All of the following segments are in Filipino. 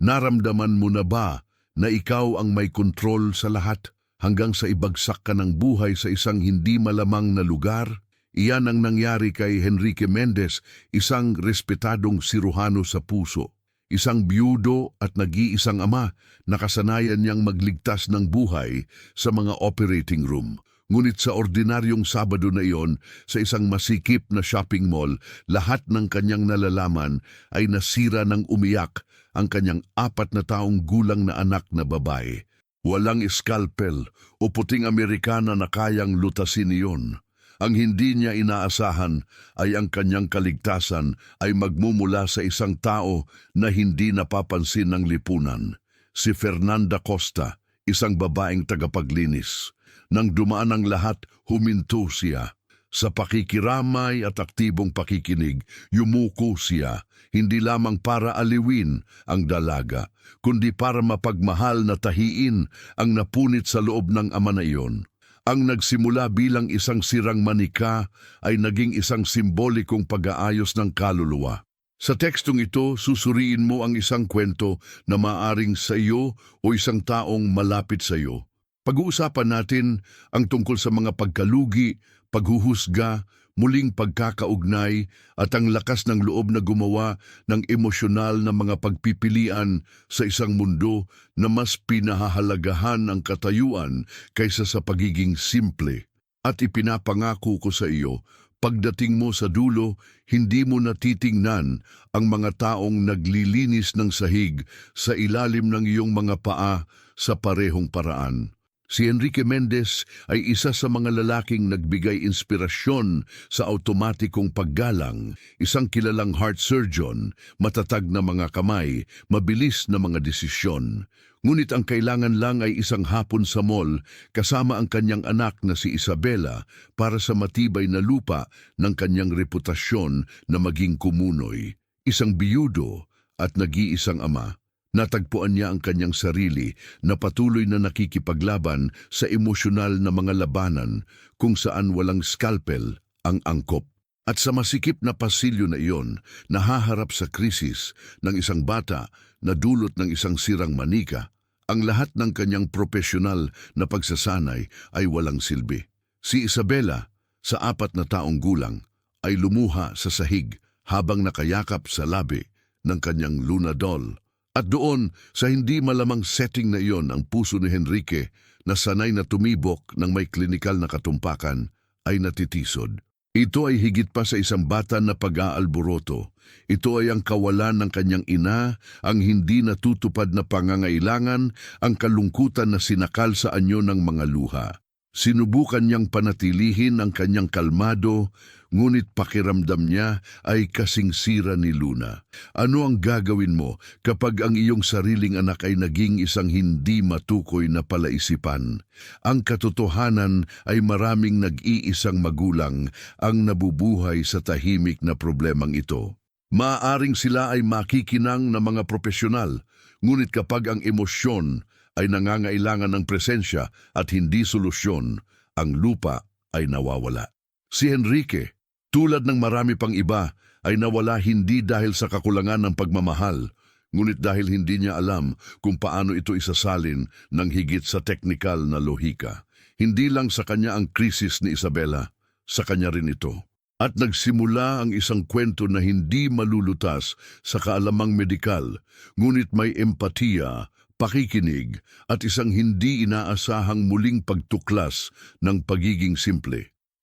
Naramdaman mo na ba na ikaw ang may kontrol sa lahat hanggang sa ibagsak ka ng buhay sa isang hindi malamang na lugar? Iyan ang nangyari kay Henrique Mendez, isang respetadong siruhano sa puso. Isang byudo at nag-iisang ama, nakasanayan niyang magligtas ng buhay sa mga operating room. Ngunit sa ordinaryong Sabado na iyon, sa isang masikip na shopping mall, lahat ng kanyang nalalaman ay nasira ng umiyak ang kanyang apat na taong gulang na anak na babae. Walang scalpel o puting Amerikana na kayang lutasin iyon. Ang hindi niya inaasahan ay ang kanyang kaligtasan ay magmumula sa isang tao na hindi napapansin ng lipunan. Si Fernanda Costa, isang babaeng tagapaglinis. Nang dumaan ang lahat, huminto siya. Sa pakikiramay at aktibong pakikinig, yumuko siya, hindi lamang para aliwin ang dalaga, kundi para mapagmahal na tahiin ang napunit sa loob ng ama na iyon. Ang nagsimula bilang isang sirang manika ay naging isang simbolikong pag-aayos ng kaluluwa. Sa tekstong ito, susuriin mo ang isang kwento na maaring sa iyo o isang taong malapit sa iyo. Pag-uusapan natin ang tungkol sa mga pagkalugi, paghuhusga, muling pagkakaugnay at ang lakas ng loob na gumawa ng emosyonal na mga pagpipilian sa isang mundo na mas pinahahalagahan ang katayuan kaysa sa pagiging simple. At ipinapangako ko sa iyo, pagdating mo sa dulo, hindi mo natitingnan ang mga taong naglilinis ng sahig sa ilalim ng iyong mga paa sa parehong paraan. Si Enrique Mendez ay isa sa mga lalaking nagbigay inspirasyon sa automatikong paggalang, isang kilalang heart surgeon, matatag na mga kamay, mabilis na mga desisyon. Ngunit ang kailangan lang ay isang hapon sa mall kasama ang kanyang anak na si Isabela para sa matibay na lupa ng kanyang reputasyon na maging kumunoy. Isang biyudo at nag-iisang ama. Natagpuan niya ang kanyang sarili na patuloy na nakikipaglaban sa emosyonal na mga labanan kung saan walang scalpel ang angkop. At sa masikip na pasilyo na iyon, nahaharap sa krisis ng isang bata na dulot ng isang sirang manika, ang lahat ng kanyang profesional na pagsasanay ay walang silbi. Si Isabela, sa apat na taong gulang, ay lumuha sa sahig habang nakayakap sa labi ng kanyang lunadol at doon, sa hindi malamang setting na iyon, ang puso ni Henrique, na sanay na tumibok ng may klinikal na katumpakan, ay natitisod. Ito ay higit pa sa isang bata na pag-aalboroto. Ito ay ang kawalan ng kanyang ina, ang hindi natutupad na pangangailangan, ang kalungkutan na sinakal sa anyo ng mga luha. Sinubukan niyang panatilihin ang kanyang kalmado, ngunit pakiramdam niya ay kasing sira ni Luna. Ano ang gagawin mo kapag ang iyong sariling anak ay naging isang hindi matukoy na palaisipan? Ang katotohanan ay maraming nag-iisang magulang ang nabubuhay sa tahimik na problemang ito. Maaring sila ay makikinang na mga profesional, ngunit kapag ang emosyon ay nangangailangan ng presensya at hindi solusyon, ang lupa ay nawawala. Si Enrique, tulad ng marami pang iba, ay nawala hindi dahil sa kakulangan ng pagmamahal, ngunit dahil hindi niya alam kung paano ito isasalin ng higit sa teknikal na lohika. Hindi lang sa kanya ang krisis ni Isabela, sa kanya rin ito. At nagsimula ang isang kwento na hindi malulutas sa kaalamang medikal, ngunit may empatiya, pakikinig at isang hindi inaasahang muling pagtuklas ng pagiging simple.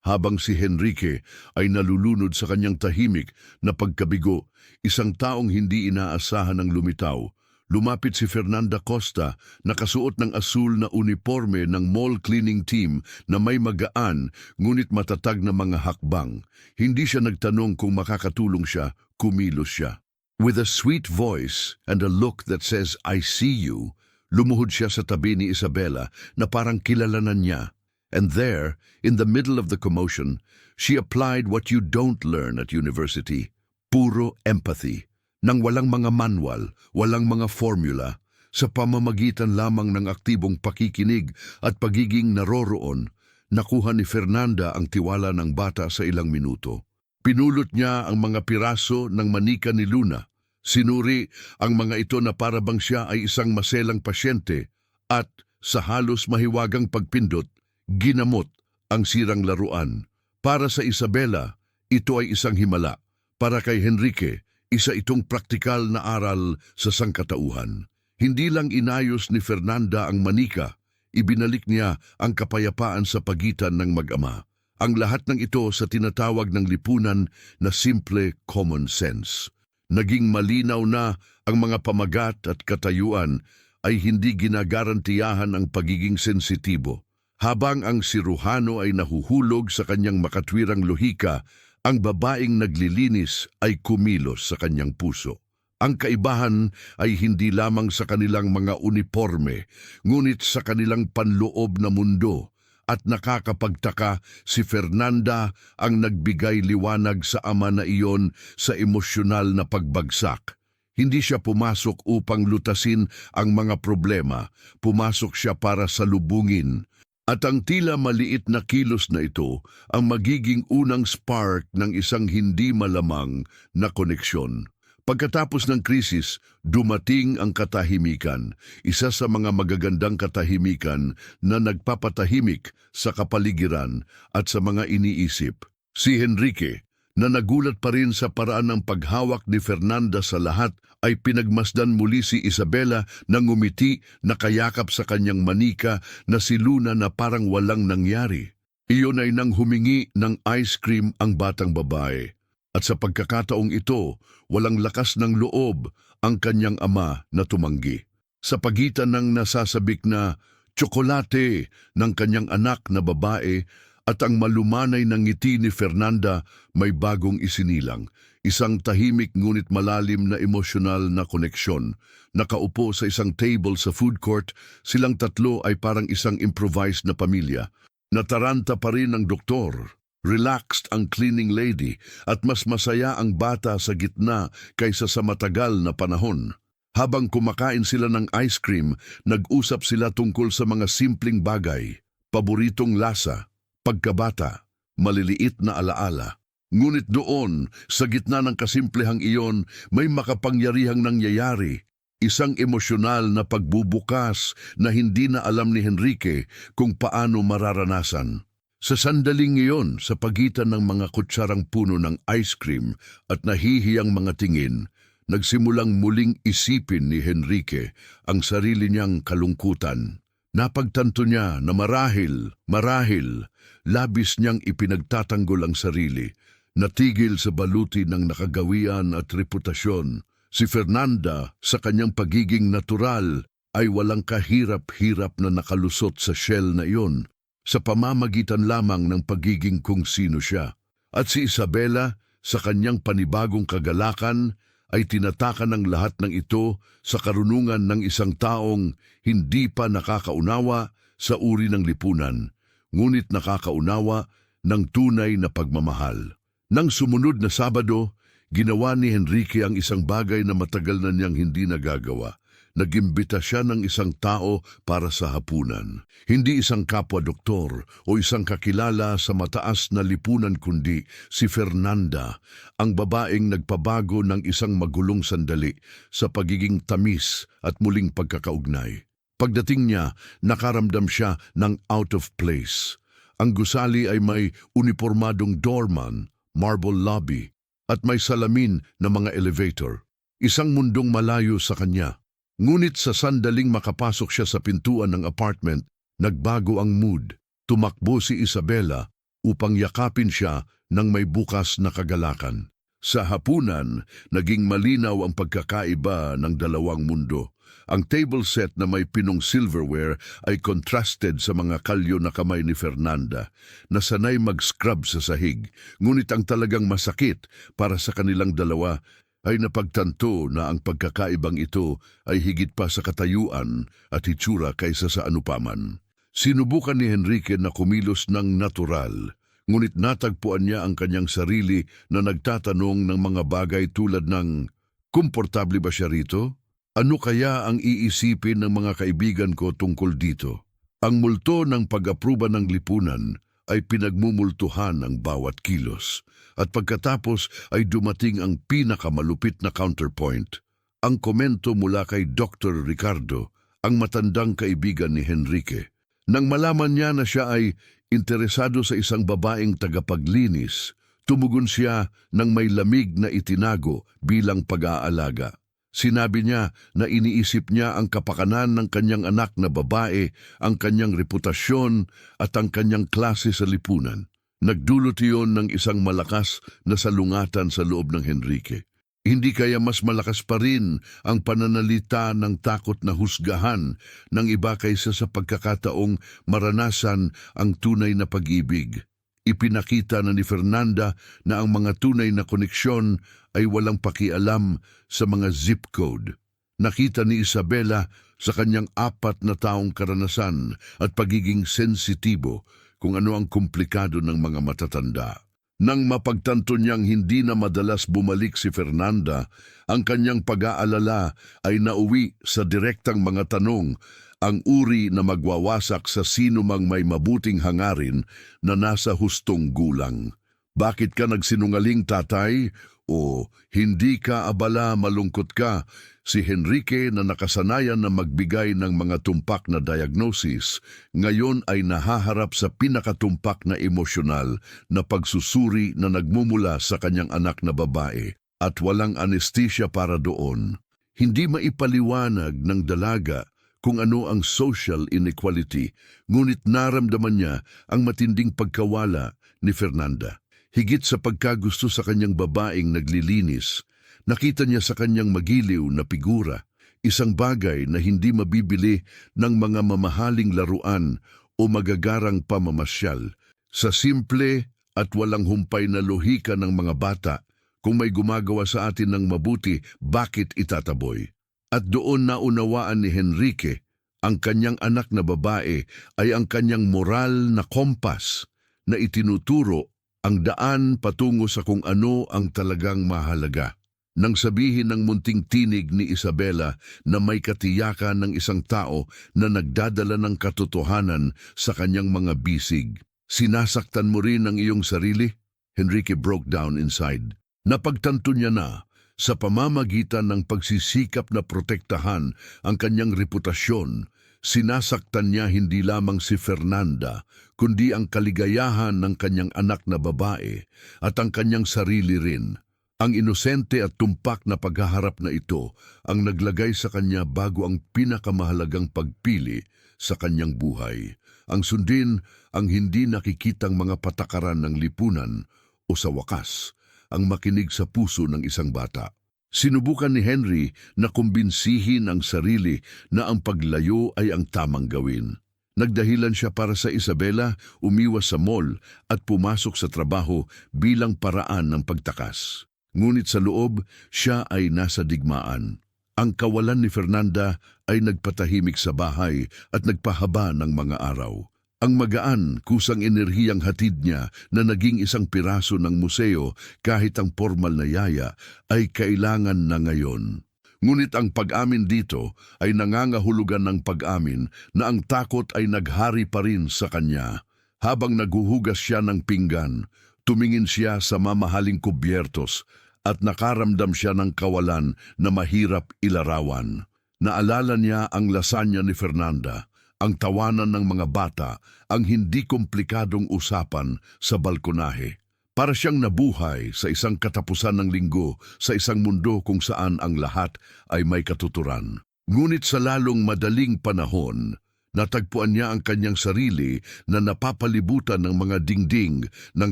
Habang si Henrique ay nalulunod sa kanyang tahimik na pagkabigo, isang taong hindi inaasahan ng lumitaw, lumapit si Fernanda Costa nakasuot ng asul na uniforme ng mall cleaning team na may magaan ngunit matatag na mga hakbang. Hindi siya nagtanong kung makakatulong siya, kumilos siya. With a sweet voice and a look that says, I see you, lumuhod siya sa tabi ni Isabella na parang kilalanan niya. And there, in the middle of the commotion, she applied what you don't learn at university, puro empathy, nang walang mga manual, walang mga formula, sa pamamagitan lamang ng aktibong pakikinig at pagiging naroroon, nakuha ni Fernanda ang tiwala ng bata sa ilang minuto. Pinulot niya ang mga piraso ng manika ni Luna, Sinuri ang mga ito na para bang siya ay isang maselang pasyente at sa halos mahiwagang pagpindot, ginamot ang sirang laruan. Para sa Isabela, ito ay isang himala. Para kay Henrique, isa itong praktikal na aral sa sangkatauhan. Hindi lang inayos ni Fernanda ang manika, ibinalik niya ang kapayapaan sa pagitan ng mag-ama. Ang lahat ng ito sa tinatawag ng lipunan na simple common sense. Naging malinaw na ang mga pamagat at katayuan ay hindi ginagarantiyahan ang pagiging sensitibo. Habang ang siruhano ay nahuhulog sa kanyang makatwirang lohika, ang babaeng naglilinis ay kumilos sa kanyang puso. Ang kaibahan ay hindi lamang sa kanilang mga uniforme, ngunit sa kanilang panloob na mundo. At nakakapagtaka, si Fernanda ang nagbigay liwanag sa ama na iyon sa emosyonal na pagbagsak. Hindi siya pumasok upang lutasin ang mga problema, pumasok siya para salubungin. At ang tila maliit na kilos na ito ang magiging unang spark ng isang hindi malamang na koneksyon. Pagkatapos ng krisis, dumating ang katahimikan, isa sa mga magagandang katahimikan na nagpapatahimik sa kapaligiran at sa mga iniisip. Si Henrique, na nagulat pa rin sa paraan ng paghawak ni Fernanda sa lahat, ay pinagmasdan muli si Isabela na ngumiti na kayakap sa kanyang manika na si Luna na parang walang nangyari. Iyon ay nang humingi ng ice cream ang batang babae. At sa pagkakataong ito, walang lakas ng loob ang kanyang ama na tumanggi. Sa pagitan ng nasasabik na tsokolate ng kanyang anak na babae at ang malumanay ng ngiti ni Fernanda may bagong isinilang. Isang tahimik ngunit malalim na emosyonal na koneksyon. Nakaupo sa isang table sa food court, silang tatlo ay parang isang improvised na pamilya. Nataranta pa rin ang doktor. Relaxed ang cleaning lady at mas masaya ang bata sa gitna kaysa sa matagal na panahon. Habang kumakain sila ng ice cream, nag-usap sila tungkol sa mga simpleng bagay, paboritong lasa, pagkabata, maliliit na alaala. Ngunit doon, sa gitna ng kasimplehang iyon, may makapangyarihang nangyayari. Isang emosyonal na pagbubukas na hindi na alam ni Henrique kung paano mararanasan. Sa sandaling iyon, sa pagitan ng mga kutsarang puno ng ice cream at nahihiyang mga tingin, nagsimulang muling isipin ni Henrique ang sarili niyang kalungkutan. Napagtanto niya na marahil, marahil, labis niyang ipinagtatanggol ang sarili, natigil sa baluti ng nakagawian at reputasyon. Si Fernanda, sa kanyang pagiging natural, ay walang kahirap-hirap na nakalusot sa shell na iyon sa pamamagitan lamang ng pagiging kung sino siya. At si Isabela, sa kanyang panibagong kagalakan, ay tinatakan ng lahat ng ito sa karunungan ng isang taong hindi pa nakakaunawa sa uri ng lipunan, ngunit nakakaunawa ng tunay na pagmamahal. Nang sumunod na Sabado, ginawa ni Henrique ang isang bagay na matagal na niyang hindi nagagawa. Nagimbita siya ng isang tao para sa hapunan. Hindi isang kapwa-doktor o isang kakilala sa mataas na lipunan kundi si Fernanda, ang babaeng nagpabago ng isang magulong sandali sa pagiging tamis at muling pagkakaugnay. Pagdating niya, nakaramdam siya ng out of place. Ang gusali ay may uniformadong doorman, marble lobby, at may salamin na mga elevator. Isang mundong malayo sa kanya. Ngunit sa sandaling makapasok siya sa pintuan ng apartment, nagbago ang mood. Tumakbo si Isabela upang yakapin siya ng may bukas na kagalakan. Sa hapunan, naging malinaw ang pagkakaiba ng dalawang mundo. Ang table set na may pinong silverware ay contrasted sa mga kalyo na kamay ni Fernanda, na sanay mag-scrub sa sahig, ngunit ang talagang masakit para sa kanilang dalawa ay napagtanto na ang pagkakaibang ito ay higit pa sa katayuan at hitsura kaysa sa anupaman. Sinubukan ni Henrique na kumilos ng natural, ngunit natagpuan niya ang kanyang sarili na nagtatanong ng mga bagay tulad ng, Komportable ba siya rito? Ano kaya ang iisipin ng mga kaibigan ko tungkol dito? Ang multo ng pag-apruba ng lipunan ay pinagmumultuhan ang bawat kilos. At pagkatapos ay dumating ang pinakamalupit na counterpoint. Ang komento mula kay Dr. Ricardo, ang matandang kaibigan ni Henrique. Nang malaman niya na siya ay interesado sa isang babaeng tagapaglinis, tumugon siya ng may lamig na itinago bilang pag-aalaga. Sinabi niya na iniisip niya ang kapakanan ng kanyang anak na babae, ang kanyang reputasyon at ang kanyang klase sa lipunan. Nagdulot iyon ng isang malakas na salungatan sa loob ng Henrique. Hindi kaya mas malakas pa rin ang pananalita ng takot na husgahan ng iba kaysa sa pagkakataong maranasan ang tunay na pag-ibig. Ipinakita na ni Fernanda na ang mga tunay na koneksyon ay walang pakialam sa mga zip code. Nakita ni Isabela sa kanyang apat na taong karanasan at pagiging sensitibo kung ano ang komplikado ng mga matatanda. Nang mapagtanto niyang hindi na madalas bumalik si Fernanda, ang kanyang pag-aalala ay nauwi sa direktang mga tanong ang uri na magwawasak sa sino mang may mabuting hangarin na nasa hustong gulang. Bakit ka nagsinungaling tatay? O hindi ka abala malungkot ka? Si Henrique na nakasanayan na magbigay ng mga tumpak na diagnosis, ngayon ay nahaharap sa pinakatumpak na emosyonal na pagsusuri na nagmumula sa kanyang anak na babae at walang anesthesia para doon. Hindi maipaliwanag ng dalaga kung ano ang social inequality, ngunit naramdaman niya ang matinding pagkawala ni Fernanda. Higit sa pagkagusto sa kanyang babaeng naglilinis, nakita niya sa kanyang magiliw na figura, isang bagay na hindi mabibili ng mga mamahaling laruan o magagarang pamamasyal. Sa simple at walang humpay na lohika ng mga bata, kung may gumagawa sa atin ng mabuti, bakit itataboy? At doon naunawaan ni Henrique, ang kanyang anak na babae ay ang kanyang moral na kompas na itinuturo ang daan patungo sa kung ano ang talagang mahalaga. Nang sabihin ng munting tinig ni Isabela na may katiyakan ng isang tao na nagdadala ng katotohanan sa kanyang mga bisig, sinasaktan mo rin ang iyong sarili? Henrique broke down inside. Napagtanto niya na sa pamamagitan ng pagsisikap na protektahan ang kanyang reputasyon, sinasaktan niya hindi lamang si Fernanda, kundi ang kaligayahan ng kanyang anak na babae at ang kanyang sarili rin. Ang inosente at tumpak na paghaharap na ito ang naglagay sa kanya bago ang pinakamahalagang pagpili sa kanyang buhay. Ang sundin ang hindi nakikitang mga patakaran ng lipunan o sa wakas, ang makinig sa puso ng isang bata. Sinubukan ni Henry na kumbinsihin ang sarili na ang paglayo ay ang tamang gawin. Nagdahilan siya para sa Isabela, umiwas sa mall at pumasok sa trabaho bilang paraan ng pagtakas. Ngunit sa loob, siya ay nasa digmaan. Ang kawalan ni Fernanda ay nagpatahimik sa bahay at nagpahaba ng mga araw. Ang magaan, kusang enerhiyang hatid niya na naging isang piraso ng museo kahit ang formal na yaya ay kailangan na ngayon. Ngunit ang pag-amin dito ay nangangahulugan ng pag-amin na ang takot ay naghari pa rin sa kanya. Habang naghuhugas siya ng pinggan, tumingin siya sa mamahaling kubyertos at nakaramdam siya ng kawalan na mahirap ilarawan. Naalala niya ang lasanya ni Fernanda, ang tawanan ng mga bata, ang hindi komplikadong usapan sa balkonahe. Para siyang nabuhay sa isang katapusan ng linggo sa isang mundo kung saan ang lahat ay may katuturan. Ngunit sa lalong madaling panahon, natagpuan niya ang kanyang sarili na napapalibutan ng mga dingding ng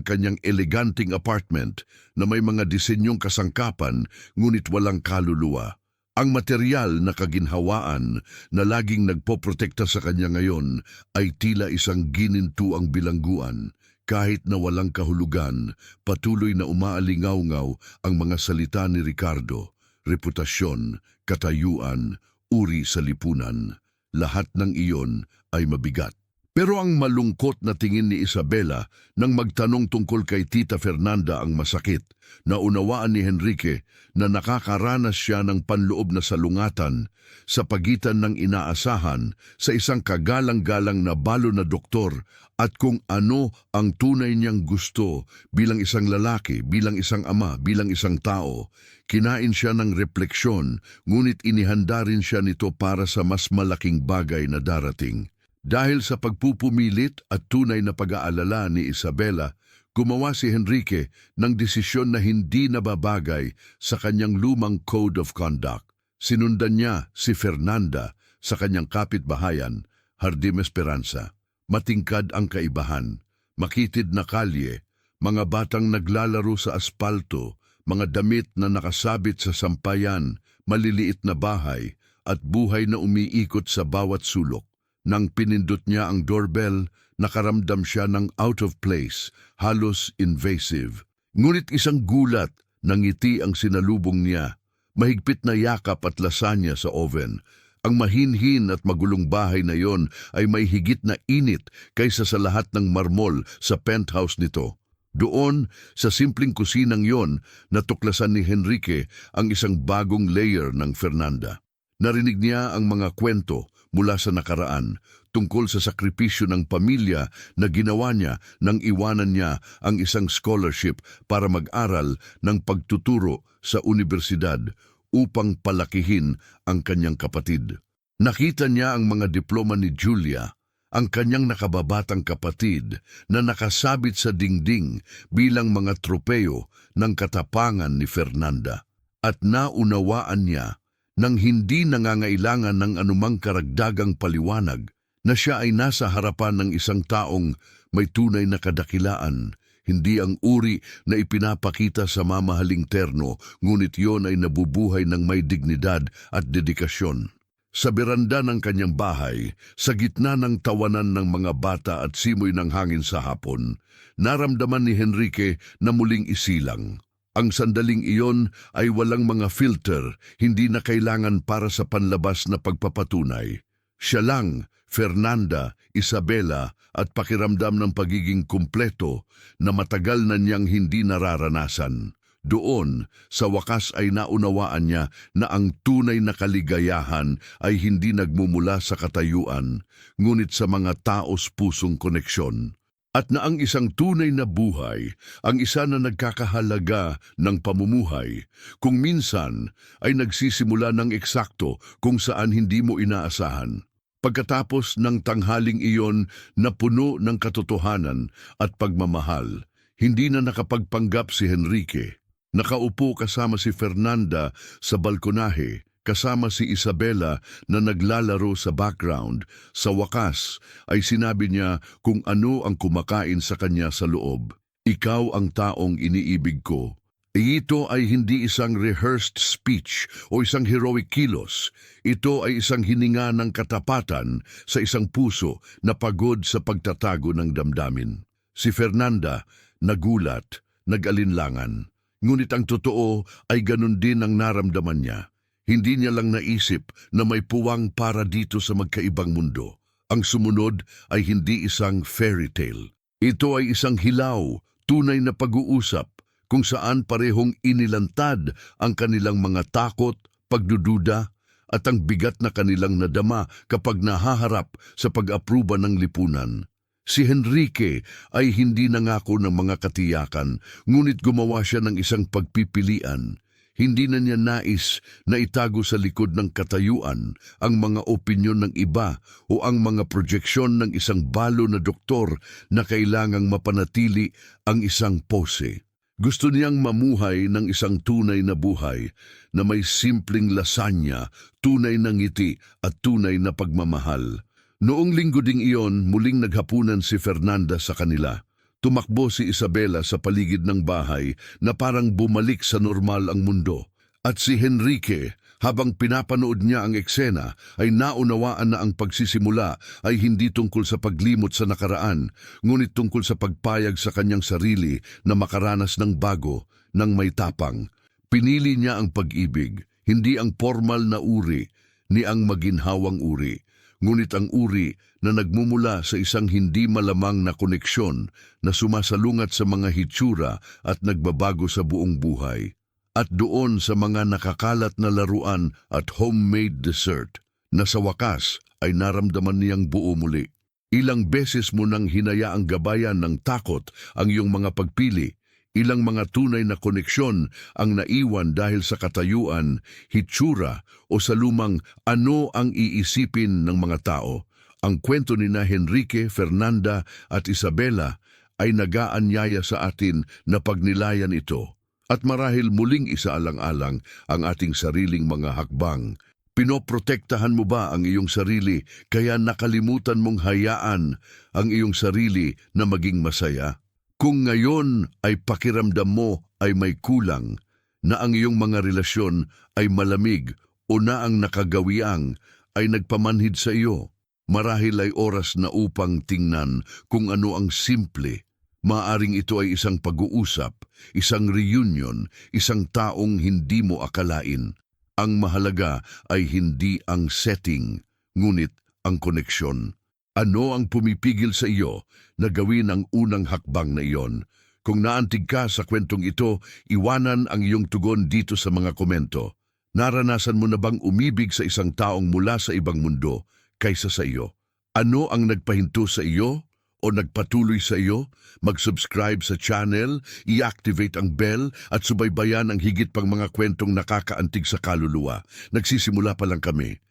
kanyang eleganting apartment na may mga disenyong kasangkapan ngunit walang kaluluwa. Ang material na kaginhawaan na laging nagpoprotekta sa kanya ngayon ay tila isang ginintuang bilangguan. Kahit na walang kahulugan, patuloy na umaalingaw-ngaw ang mga salita ni Ricardo, reputasyon, katayuan, uri sa lipunan. Lahat ng iyon ay mabigat. Pero ang malungkot na tingin ni Isabela nang magtanong tungkol kay Tita Fernanda ang masakit, na unawaan ni Henrique na nakakaranas siya ng panloob na salungatan sa pagitan ng inaasahan sa isang kagalang-galang na balo na doktor at kung ano ang tunay niyang gusto bilang isang lalaki, bilang isang ama, bilang isang tao. Kinain siya ng refleksyon, ngunit inihanda rin siya nito para sa mas malaking bagay na darating. Dahil sa pagpupumilit at tunay na pag-aalala ni Isabela, gumawa si Henrique ng desisyon na hindi nababagay sa kanyang lumang code of conduct. Sinundan niya si Fernanda sa kanyang kapitbahayan, Hardim Esperanza. Matingkad ang kaibahan, makitid na kalye, mga batang naglalaro sa aspalto, mga damit na nakasabit sa sampayan, maliliit na bahay, at buhay na umiikot sa bawat sulok. Nang pinindot niya ang doorbell, nakaramdam siya ng out of place, halos invasive. Ngunit isang gulat, nangiti ang sinalubong niya. Mahigpit na yakap at lasanya sa oven. Ang mahinhin at magulong bahay na yon ay may higit na init kaysa sa lahat ng marmol sa penthouse nito. Doon, sa simpleng kusinang yon, natuklasan ni Henrique ang isang bagong layer ng Fernanda. Narinig niya ang mga kwento mula sa nakaraan tungkol sa sakripisyo ng pamilya na ginawa niya nang iwanan niya ang isang scholarship para mag-aral ng pagtuturo sa universidad upang palakihin ang kanyang kapatid. Nakita niya ang mga diploma ni Julia, ang kanyang nakababatang kapatid na nakasabit sa dingding bilang mga tropeyo ng katapangan ni Fernanda. At naunawaan niya nang hindi nangangailangan ng anumang karagdagang paliwanag na siya ay nasa harapan ng isang taong may tunay na kadakilaan, hindi ang uri na ipinapakita sa mamahaling terno, ngunit yon ay nabubuhay ng may dignidad at dedikasyon. Sa beranda ng kanyang bahay, sa gitna ng tawanan ng mga bata at simoy ng hangin sa hapon, naramdaman ni Henrique na muling isilang. Ang sandaling iyon ay walang mga filter, hindi na kailangan para sa panlabas na pagpapatunay. Siya lang, Fernanda, Isabela at pakiramdam ng pagiging kumpleto na matagal na niyang hindi nararanasan. Doon, sa wakas ay naunawaan niya na ang tunay na kaligayahan ay hindi nagmumula sa katayuan, ngunit sa mga taos pusong koneksyon at na ang isang tunay na buhay, ang isa na nagkakahalaga ng pamumuhay, kung minsan ay nagsisimula ng eksakto kung saan hindi mo inaasahan. Pagkatapos ng tanghaling iyon na puno ng katotohanan at pagmamahal, hindi na nakapagpanggap si Henrique. Nakaupo kasama si Fernanda sa balkonahe, kasama si Isabela na naglalaro sa background. Sa wakas ay sinabi niya kung ano ang kumakain sa kanya sa loob. Ikaw ang taong iniibig ko. Ito ay hindi isang rehearsed speech o isang heroic kilos. Ito ay isang hininga ng katapatan sa isang puso na pagod sa pagtatago ng damdamin. Si Fernanda, nagulat, nag-alinlangan. Ngunit ang totoo ay ganun din ang naramdaman niya. Hindi niya lang naisip na may puwang para dito sa magkaibang mundo. Ang sumunod ay hindi isang fairy tale. Ito ay isang hilaw, tunay na pag-uusap kung saan parehong inilantad ang kanilang mga takot, pagdududa, at ang bigat na kanilang nadama kapag nahaharap sa pag-apruba ng lipunan. Si Henrique ay hindi nangako ng mga katiyakan, ngunit gumawa siya ng isang pagpipilian. Hindi na niya nais na itago sa likod ng katayuan ang mga opinyon ng iba o ang mga projeksyon ng isang balo na doktor na kailangang mapanatili ang isang pose. Gusto niyang mamuhay ng isang tunay na buhay na may simpleng lasanya, tunay na ngiti at tunay na pagmamahal. Noong linggo ding iyon, muling naghapunan si Fernanda sa kanila. Tumakbo si Isabela sa paligid ng bahay na parang bumalik sa normal ang mundo. At si Henrique, habang pinapanood niya ang eksena, ay naunawaan na ang pagsisimula ay hindi tungkol sa paglimot sa nakaraan, ngunit tungkol sa pagpayag sa kanyang sarili na makaranas ng bago, ng may tapang. Pinili niya ang pag-ibig, hindi ang formal na uri, ni ang maginhawang uri. Ngunit ang uri na nagmumula sa isang hindi malamang na koneksyon na sumasalungat sa mga hitsura at nagbabago sa buong buhay. At doon sa mga nakakalat na laruan at homemade dessert na sa wakas ay naramdaman niyang buo muli. Ilang beses mo nang hinayaang gabayan ng takot ang iyong mga pagpili, ilang mga tunay na koneksyon ang naiwan dahil sa katayuan, hitsura o sa lumang ano ang iisipin ng mga tao. Ang kwento ni na Henrique, Fernanda at Isabela ay nagaanyaya sa atin na pagnilayan ito. At marahil muling isaalang-alang ang ating sariling mga hakbang. Pinoprotektahan mo ba ang iyong sarili kaya nakalimutan mong hayaan ang iyong sarili na maging masaya? Kung ngayon ay pakiramdam mo ay may kulang, na ang iyong mga relasyon ay malamig o na ang nakagawiang ay nagpamanhid sa iyo, marahil ay oras na upang tingnan kung ano ang simple. Maaring ito ay isang pag-uusap, isang reunion, isang taong hindi mo akalain. Ang mahalaga ay hindi ang setting, ngunit ang koneksyon. Ano ang pumipigil sa iyo na gawin ang unang hakbang na iyon? Kung naantig ka sa kwentong ito, iwanan ang iyong tugon dito sa mga komento. Naranasan mo na bang umibig sa isang taong mula sa ibang mundo kaysa sa iyo? Ano ang nagpahinto sa iyo o nagpatuloy sa iyo? Mag-subscribe sa channel, i-activate ang bell at subaybayan ang higit pang mga kwentong nakakaantig sa kaluluwa. Nagsisimula pa lang kami.